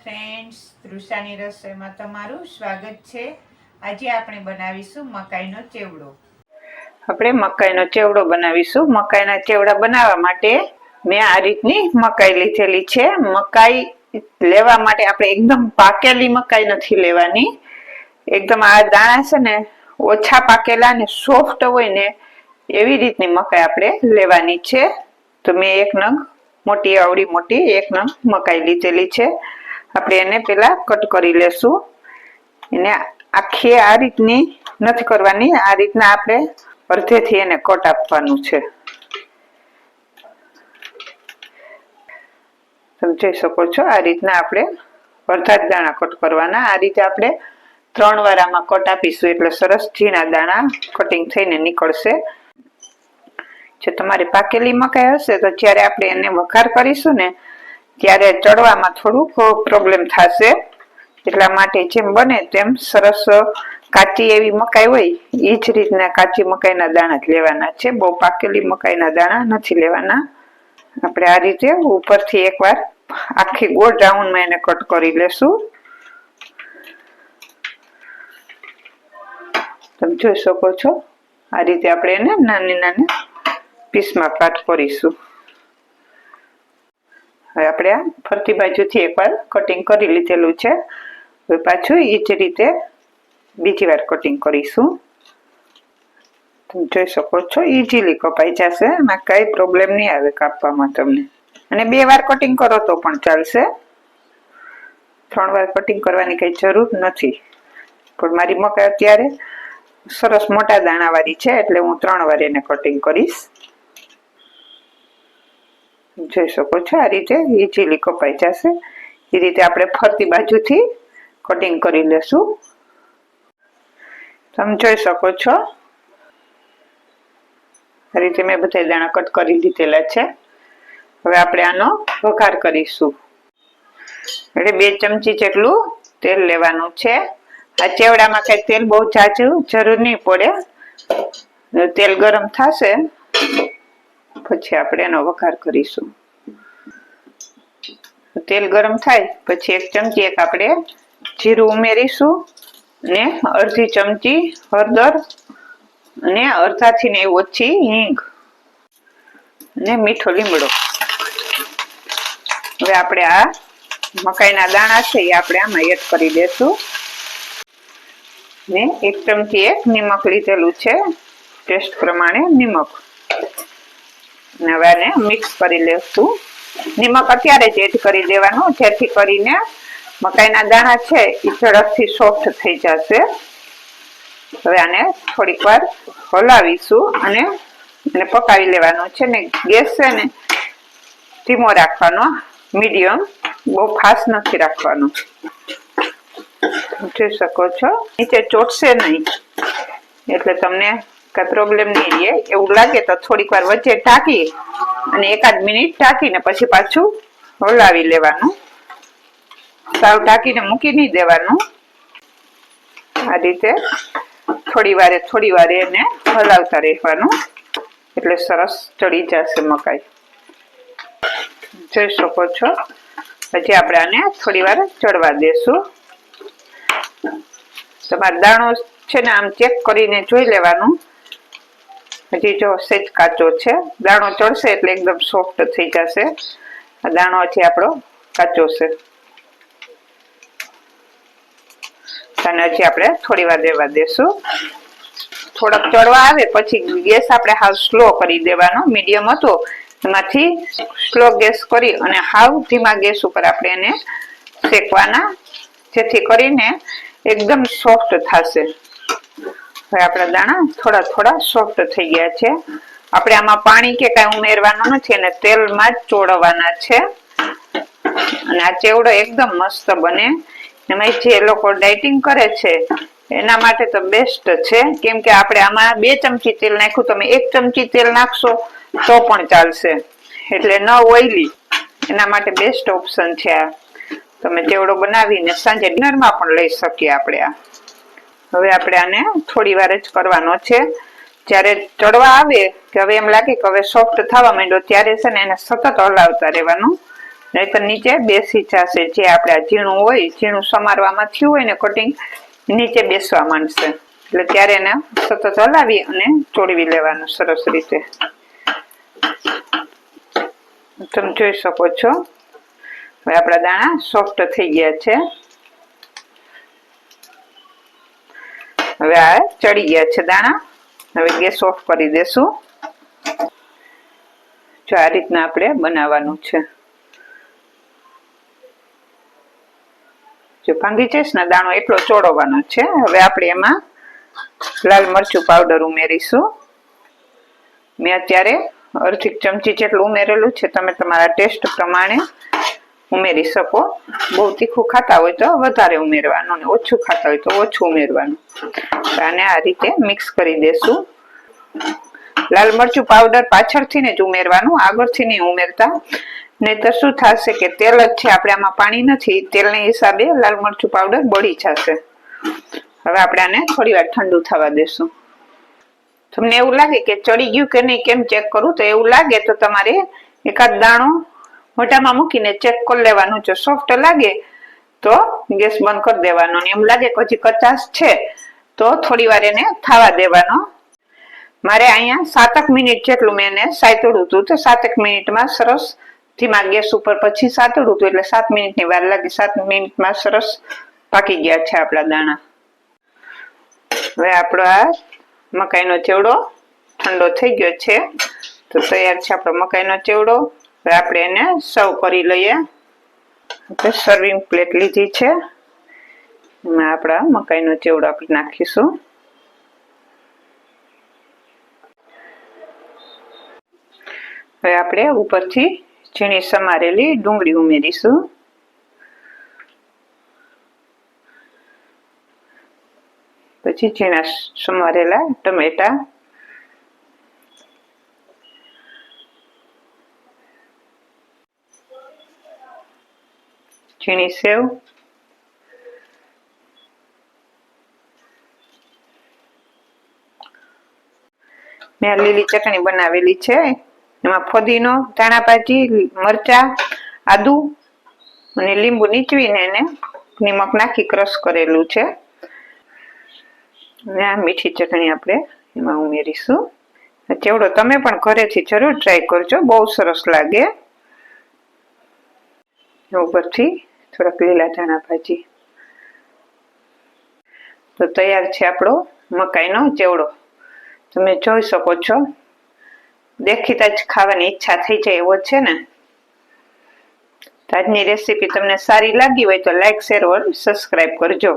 Friends તૃષાની રસોઈમાં તમારું સ્વાગત છે. આજે આપણે બનાવીશું મકાઈનો ચેવડો. આપણે મકાઈનો ચેવડો બનાવીશું. મકાઈના ચેવડા બનાવવા માટે મેં આ રીતની મકાઈ લીધેલી છે. મકાઈ લેવા માટે આપણે એકદમ પાકેલી મકાઈ નથી લેવાની. એકદમ આ દાણા છે ને, ઓછા પાકેલા ને સોફ્ટ હોય ને, એવી રીતની મકાઈ આપણે લેવાની છે. તો મેં એક નંગ મોટી આવડી મોટી એક નંગ મકાઈ લીધેલી છે. આપણે એને પેલા કટ કરી લેશું. એને આખી આ રીતની નથી કરવાની. આ રીતના આપણે અડધેથી એને કટ આપવાનું છે. તમે જોઈ શકો છો. આ રીતના આપણે અડધા દાણા કટ કરવાના. આ રીતે આપણે ત્રણ વાર કટ આપીશું. એટલે સરસ ઝીણા દાણા કટિંગ થઈને નીકળશે. જો તમારે પાકેલી મકાઈ હશે તો જ્યારે આપણે એને વઘાર કરીશું ને, ત્યારે ચડવામાં થોડુંક પ્રોબ્લેમ થશે. એટલા માટે જેમ બને તેમ સરસ કાચી એવી મકાઈ હોય એ જ રીતના કાચી મકાઈના દાણા જ લેવાના છે. બહુ પાકેલી મકાઈના દાણા નથી લેવાના. આપણે આ રીતે ઉપરથી એકવાર આખી ગોળ રાઉન્ડમાં એને કટ કરી લેશું. તમે જોઈ શકો છો, આ રીતે આપણે એને નાની નાની પીસમાં કાટ કરીશું. હવે આપણે આ ફરતી બાજુથી એકવાર કટિંગ કરી લીધેલું છે. હવે પાછું એ જ રીતે બીજી વાર કટિંગ કરીશું. જોઈ શકો છો ઇઝીલી કપાઈ જશે. એમાં કઈ પ્રોબ્લેમ નહીં આવે કાપવામાં તમને. અને બે વાર કટિંગ કરો તો પણ ચાલશે. ત્રણ વાર કટિંગ કરવાની કંઈ જરૂર નથી. પણ મારી મકાઈ અત્યારે સરસ મોટા દાણાવાળી છે, એટલે હું ત્રણ વાર એને કટિંગ કરીશ. જોઈ શકો છો, આ રીતે ઇઝીલી કપાઈ જશે. એ રીતે આપણે ફરતી બાજુથી કટિંગ કરી લેશું. તમે જોઈ શકો છો રીતે મેં બધા દાણા કટ કરી લીધેલા છે. હવે આપણે આનો વઘાર કરીશું. એટલે બે ચમચી જેટલું તેલ લેવાનું છે. આ ચેવડામાં કઈ તેલ બહુ જાજુ જરૂર નહીં પડે. તેલ ગરમ થશે. પછી આપણે એનો વઘાર કરીશું. તેલ ગરમ થાય, પછી એક ચમચી એક આપણે જીરું ઉમેરીશું. ને અડધી ચમચી હળદર અને અડધાથી ને ઓછી હિંગ ને મીઠો લીમડો. હવે આપણે આ મકાઈના દાણા છે એ આપણે આમાં એડ કરી દેશું. ને એક ચમચી એક નિમક લીધેલું છે, ટેસ્ટ પ્રમાણે નિમક. ને હવે આને મિક્સ કરી લેશું. નિમક અત્યારે જ એડ કરી દેવાનું, જેથી કરીને મકાઈના દાણા છે એ ઝડપથી સોફ્ટ થઈ જશે. હવે આને થોડીક વાર હલાવીશું અને એને પકાવી લેવાનું છે ને ગેસ છે ને ધીમો રાખવાનો, મીડિયમ, બહુ ફાસ્ટ નથી રાખવાનો. જોઈ શકો છો? નીચે ચોટશે નહીં. એટલે તમને કઈ પ્રોબ્લેમ નહીં રહે. એવું લાગે તો થોડીક વાર વચ્ચે ઢાંકી અને એકાદ મિનિટ ઢાંકીને પછી પાછું હલાવી લેવાનું. સાવ ઢાંકીને મૂકી નહીં દેવાનું. આ રીતે થોડી વારે થોડી વારે એને હલાવતા રહેવાનું. એટલે સરસ ચડી જશે મકાઈ. જોઈ શકો છો. પછી આપણે આને થોડી વાર ચડવા દેશું. તમારે દાણો છે ને આમ ચેક કરીને જોઈ લેવાનું. હજી જો સેજ કાચો છે. દાણો ચડશે એટલે એકદમ સોફ્ટ થઈ જશે. દાણો હજી આપણો કાચો છે. અને હજી આપણે થોડી વાર દેવા દેશું. થોડોક ચડવા આવે, પછી ગેસ આપણે હાવ સ્લો કરી દેવાનો, મીડિયમ હતો. એમાંથી સ્લો ગેસ કરી અને હાવ ધીમા ગેસ ઉપર આપણે એને શેકવાના. જેથી કરીને એકદમ સોફ્ટ થશે. હવે આપણા દાણા થોડા થોડા સોફ્ટ થઈ ગયા છે. આપણે આમાં પાણી કે કાંઈ ઉમેરવાનું નથી અને તેલમાં જ ચોળવાના છે. અને આ ચેવડો એકદમ મસ્ત બને. એમાં જે લોકો ડાયટિંગ કરે છે. એના માટે તો બેસ્ટ છે. કેમ કે આપણે આમાં બે ચમચી તેલ નાખ્યું, તમે એક ચમચી તેલ નાખશો તો પણ ચાલશે. એટલે ન ઓઈલી એના માટે બેસ્ટ ઓપ્શન છે આ. તમે ચેવડો બનાવીને સાંજે ડિનરમાં પણ લઈ શકીએ આપણે આ. હવે આપણે આને થોડી વાર જ કરવાનો છે. જ્યારે ચડવા આવે કે હવે એમ લાગે કે હવે સોફ્ટ થવા માંડ્યો, ત્યારે છે ને એને સતત હલાવતા રહેવાનું. નહીતર નીચે બેસી જશે. જે આપણે આ ઝીણું હોય ઝીણું સમારવામાં થયું હોય ને કટિંગ નીચે બેસવા માંડશે. એટલે ત્યારે એને સતત હલાવી અને ચોળવી લેવાનું સરસ રીતે. તમે જોઈ શકો છો. હવે આપણા દાણા સોફ્ટ થઈ ગયા છે. હવે આ ચડી ગયા છે દાણા. હવે ગેસ ઓફ કરી દેશું. જો આ રીતના આપણે બનાવવાનું છે. જો ભાંગી જઈશ ને દાણો એટલો ચોળવાનો છે. હવે આપણે એમાં લાલ મરચું પાવડર ઉમેરીશું. મેં અત્યારે અડધી ચમચી જેટલું ઉમેરેલું છે. તમે તમારા ટેસ્ટ પ્રમાણે ઉમેરી શકો. બહુ તીખું ખાતા હોય તો વધારે ઉમેરવાનું અને ઓછું ખાતા હોય તો ઓછું ઉમેરવાનું. અને આ રીતે મિક્સ કરી દેશું. લાલ મરચું પાવડર પાછળથી ને જ ઉમેરવાનું. આગળથી નહીં ઉમેરતા. નહીતર શું થશે કે તેલ જ છે, આપણે આમાં પાણી નથી, તેલને હિસાબે લાલ મરચું પાવડર બળી જશે. હવે આપણે આને થોડી વાર ઠંડુ થવા દેશું. તમને એવું લાગે કે ચડી ગયું કે નહીં, કેમ ચેક કરું? તો એવું લાગે તો તમારે એકાદ દાણો મોઢામાં મૂકીને ચેક કરી લેવાનું. જો સોફ્ટ લાગે તો ગેસ બંધ કરી દેવાનો. ને એમ લાગે કે હજી કચાશ છે, તો થોડી વાર એને થવા દેવાનો. મારે અહીંયા સાતક મિનિટ જેટલું મેં એને સાયતોડું હતું. તો સાતક મિનિટમાં સરસ ધીમા ગેસ ઉપર પછી સાતડું હતું એટલે સાત મિનિટની વાર લાગી. સાત મિનિટમાં સરસ પાકી ગયા છે આપણા દાણા. હવે આપણો આ મકાઈનો ચેવડો ઠંડો થઈ ગયો છે. તો તૈયાર છે આપણો મકાઈનો ચેવડો. હવે આપણે એને સર્વ કરી લઈએ. સર્વિંગ પ્લેટ લીધી છે. એમાં આપણા મકાઈનો ચેવડો આપણે નાખીશું. હવે આપણે ઉપરથી ઝીણી સમારેલી ડુંગળી ઉમેરીશું. પછી ઝીણા સમારેલા ટમેટા. ઝીણી સેવ. મેં લીલી ચટણી બનાવેલી છે. એમાં ફોદીનો, ધાણાભાજી, મરચા, આદુ અને લીંબુ નીચવીને એને નિમક નાખી ક્રશ કરેલું છે. અને આ મીઠી ચટણી આપણે એમાં ઉમેરીશું. ચેવડો તમે પણ ઘરેથી જરૂર ટ્રાય કરજો, બહુ સરસ લાગે. ઉપરથી થોડાક લીલા ધાણા ભાજી તો તૈયાર છે આપણો મકાઈનો ચેવડો. તમે જોઈ શકો છો. દેખીતા જ ખાવાની ઈચ્છા થઈ જાય એવો છે ને? આજની રેસીપી તમને સારી લાગી હોય તો લાઈક શેર ઓર સબસ્ક્રાઈબ કરજો.